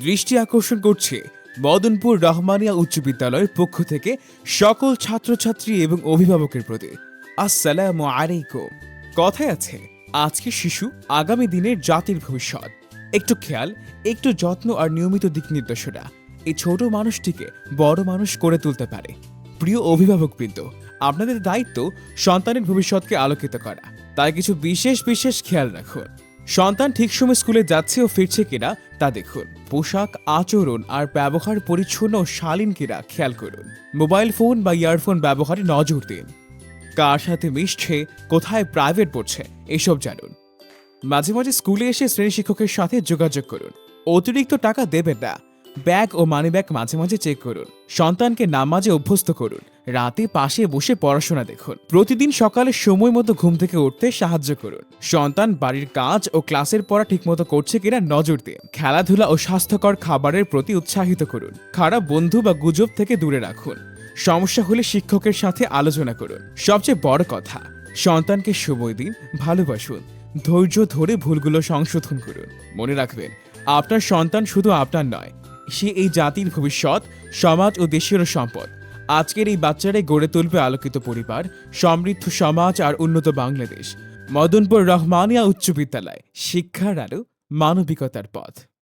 দৃষ্টি আকর্ষণ করছে মদনপুর রহমানিয়া উচ্চ বিদ্যালয়ের পক্ষ থেকে সকল ছাত্রছাত্রী এবং অভিভাবকের প্রতি। আসসালামু আলাইকুম। কথায় আছে, আজকে শিশু আগামী দিনের জাতির ভবিষ্যৎ। একটু খেয়াল, একটু যত্ন আর নিয়মিত দিক নির্দেশনা। এই ছোট মানুষটিকে বড় মানুষ করে তুলতে পারে। প্রিয় অভিভাবকবৃন্দ, আপনাদের দায়িত্ব সন্তানের ভবিষ্যৎকে আলোকিত করা। তাই কিছু বিশেষ বিশেষ খেয়াল রাখুন। সন্তান ঠিক সময় স্কুলে যাচ্ছে ও ফিরছে কিনা তা দেখুন। পোশাক, আচরণ আর ব্যবহার পরিচ্ছন্ন ও শালীন কিনা খেয়াল করুন। মোবাইল ফোন বা ইয়ারফোন ব্যবহারে নজর দিন। কার সাথে মিশছে, কোথায় প্রাইভেট পড়ছে, এসব জানুন। মাঝে মাঝে স্কুলে এসে শ্রেণি শিক্ষকের সাথে যোগাযোগ করুন। অতিরিক্ত টাকা দেবেন না। ব্যাগ ও মানি ব্যাগ মাঝে মাঝে চেক করুন। সন্তানকে নামাজে অভ্যস্ত করুন। রাতে পাশে বসে পড়াশোনা দেখুন। প্রতিদিন সকালে সময় মতো ঘুম থেকে উঠতে সাহায্য করুন। সন্তান বাড়ির কাজ ও ক্লাসের পড়া ঠিকমতো করছে কিনা নজর দিন। খেলাধুলা ও স্বাস্থ্যকর খাবারের প্রতি উৎসাহিত করুন। খারাপ বন্ধু বা গুজব থেকে দূরে রাখুন। সমস্যা হলে শিক্ষকের সাথে আলোচনা করুন। সবচেয়ে বড় কথা, সন্তানকে সময় দিন, ভালোবাসুন। ধৈর্য ধরে ভুলগুলো সংশোধন করুন। মনে রাখবেন, আপনার সন্তান শুধু আপনার নয় সে এই জাতির ভবিষ্যৎ, সমাজ ও দেশের সম্পদ। আজকের এই বাচ্চারাই গড়ে তুলবে আলোকিত পরিবার, সমৃদ্ধ সমাজ আর উন্নত বাংলাদেশ। মদনপুর রহমানিয়া উচ্চ বিদ্যালয়, শিক্ষার আলো, মানবিকতার পথ।